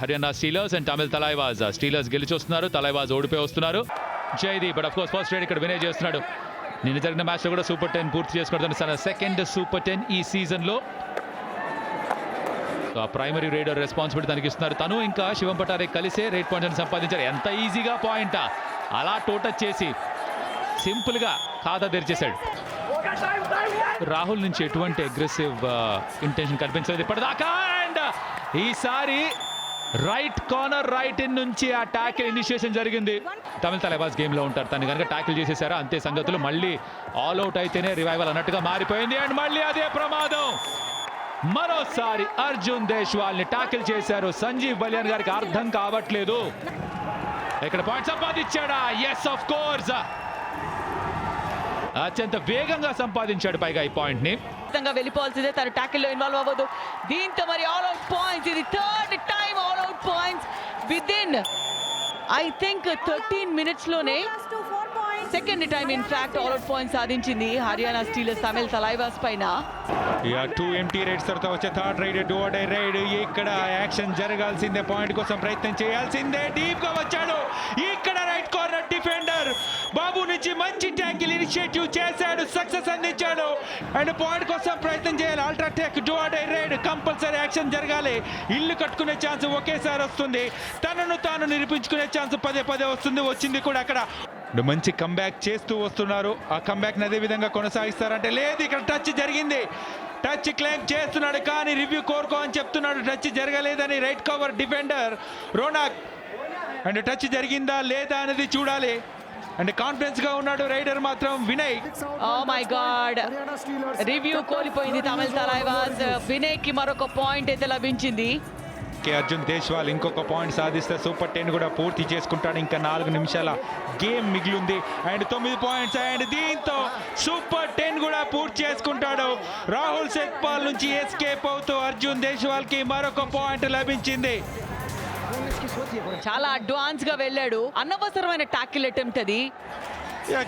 Haryana Steelers and Tamil Thalaivas. Steelers గెలిచి వస్తున్నారు తలైవాజ్ ఓడిపోయి వస్తున్నారు. Jaideep but of course first raid ఇక్కడ వినే చేస్తున్నాడు. నిన్న జరిగిన మ్యాచ్లో కూడా సూపర్ టెన్ పూర్తి చేసుకోవడం తన సెకండ్ సూపర్ టెన్ ఈ సీజన్లో ఆ ప్రైమరీ రైడర్ రెస్పాన్సిబిలిటీ తనకి ఇస్తున్నారు. తను ఇంకా శివం పటారే కలిసే రేట్ పాయింట్ సంపాదించారు. ఎంత ఈజీగా పాయింట్ అలా టోటచ్ చేసి సింపుల్గా ఖాతా తెరిచేశాడు. రాహుల్ నుంచి ఎటువంటి అగ్రెసివ్ ఇంటెన్షన్ uh, కనిపించలేదు. ఇప్పటిదాకా అండ్ ఈసారి రైట్ కార్నర్ రైట్ ఇన్ నుంచి ఆ ట్యాకిల్ ఇనిషియేషన్ జరిగింది. తమిళ తలబాజ్ గేమ్లో ఉంటారు. తను కనుక ట్యాకిల్ చేసేసారా? అంతే సంగతులు. మళ్ళీ ఆల్ అవుట్ అయితేనే రివైవల్ అన్నట్టుగా మారిపోయింది. అండ్ మళ్ళీ అదే ప్రమాదం. మరోసారి అర్జున్ దేశ్వాల్ని టాకిల్ చేశారు. సంజీవ్ బలియాన్ గారికి అర్థం కావట్లేదు. ఇక్కడ పాయింట్ సంపాదించాడా? ఎస్ ఆఫ్ కోర్స్ అత్యంత వేగంగా సంపాదించాడు పైగా ఈ పాయింట్ని. వెళ్ళిపోవాల్సిందే. తను ట్యాకిల్లో ఇన్వాల్వ్ అవ్వదు. దీంతో మరి ఆల్ అవుట్ పాయింట్స్ ఇది third time all out points and I think thirteen మినిట్స్లోనే second time in fact all out points సాధించింది హర్యానా స్టీలర్స్ తమిళ తలైవాస్ పైన. యా టూ ఎంటీ రైడ్స్ తర్వాత వచ్చే third raid do die raid ఇక్కడ యాక్షన్ జరగాల్సిందే పాయింట్ కోసం ప్రయత్నం చేయాల్సిందే. డీప్గా వచ్చాడు. ఇక్కడ రైట్ కార్నర్ డిఫెండర్ బాబు నుంచి మంచి ట్యాకిల్ ఇనిషియేటివ్ చేశాడు. సక్సెస్ అందించాడు. అండ్ పాయింట్ కోసం ప్రయత్నం చేయాలి. UltraTech do die raid compulsory action జరగాలి. ఇల్లు కట్టుకునే ఛాన్స్ ఒకేసారి వస్తుంది. తనను తాను నిరూపించుకునే ఛాన్స్ పదే పదే వస్తుంది. వచ్చింది కూడా అక్కడ. మంచి కంబ్యాక్ చేస్తూ వస్తున్నారు. ఆ కంబ్యాక్ని అదే విధంగా కొనసాగిస్తారంటే లేదు ఇక్కడ టచ్ జరిగింది. టచ్ క్లెయిమ్ చేస్తున్నాడు కానీ రివ్యూ కోరుకో అని చెప్తున్నాడు. టచ్ జరగలేదని right cover defender Ronak. And touch జరిగిందా లేదా అనేది చూడాలి. అండ్ కాన్ఫిడెన్స్గా ఉన్నాడు రైడర్ మాత్రం Vinay. Oh my god review కోల్పోయింది తమిళ తలైవాస్ వినయ్కి మరొక పాయింట్ అయితే లభించింది. కే అర్జున్ దేశ్వాల్ ఇంకొక పాయింట్ సాధిస్తే సూపర్ టెన్ కూడా పూర్తి చేసుకుంటాడు ఇంకా నాలుగు నిమిషాల గేమ్ మిగిలింది. అండ్ తొమ్మిది పాయింట్స్ అండ్ దీంతో సూపర్ టెన్ కూడా పూర్తి చేసుకుంటాడు. రాహుల్ సెక్పాల్ నుంచి ఎస్కేప్ అవుతూ అర్జున్ దేశ్వాల్కి మరొక పాయింట్ లభించింది. చాలా అడ్వాన్స్గా వెళ్ళాడు. అనవసరమైన టాకిల్ అటెంప్ట్ అది.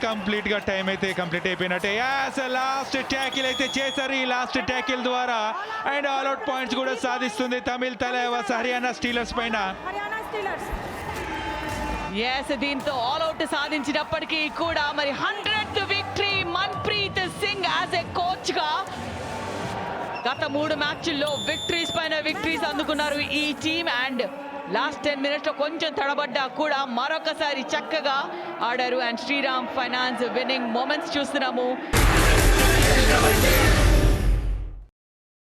కంప్లీట్గా టైం అయితే కంప్లీట్ అయిపోయినట్టే. యాస్ లాస్ట్ ట్యాకిల్ అయితే చేశారు. ఈ లాస్ట్ ట్యాకిల్ ద్వారా అండ్ ఆల్ అవుట్ పాయింట్స్ కూడా సాధిస్తుంది తమిళ్ తలైవాస్ హర్యానా స్టీలర్స్ పైన. ఎస్ దీంతో ఆల్ అవుట్ సాధించినప్పటికీ కూడా మరి hundred victory Manpreet Singh as a కోచ్గా గత మూడు మ్యాచ్ల్లో విక్టరీస్ పైన విక్టరీస్ అందుకున్నారు ఈ టీమ్ అండ్ లాస్ట్ టెన్ మినిట్స్లో కొంచెం తడబడ్డా కూడా మరొకసారి చక్కగా ఆడారు. And Shriram finance winning moments చూస్తున్నాము.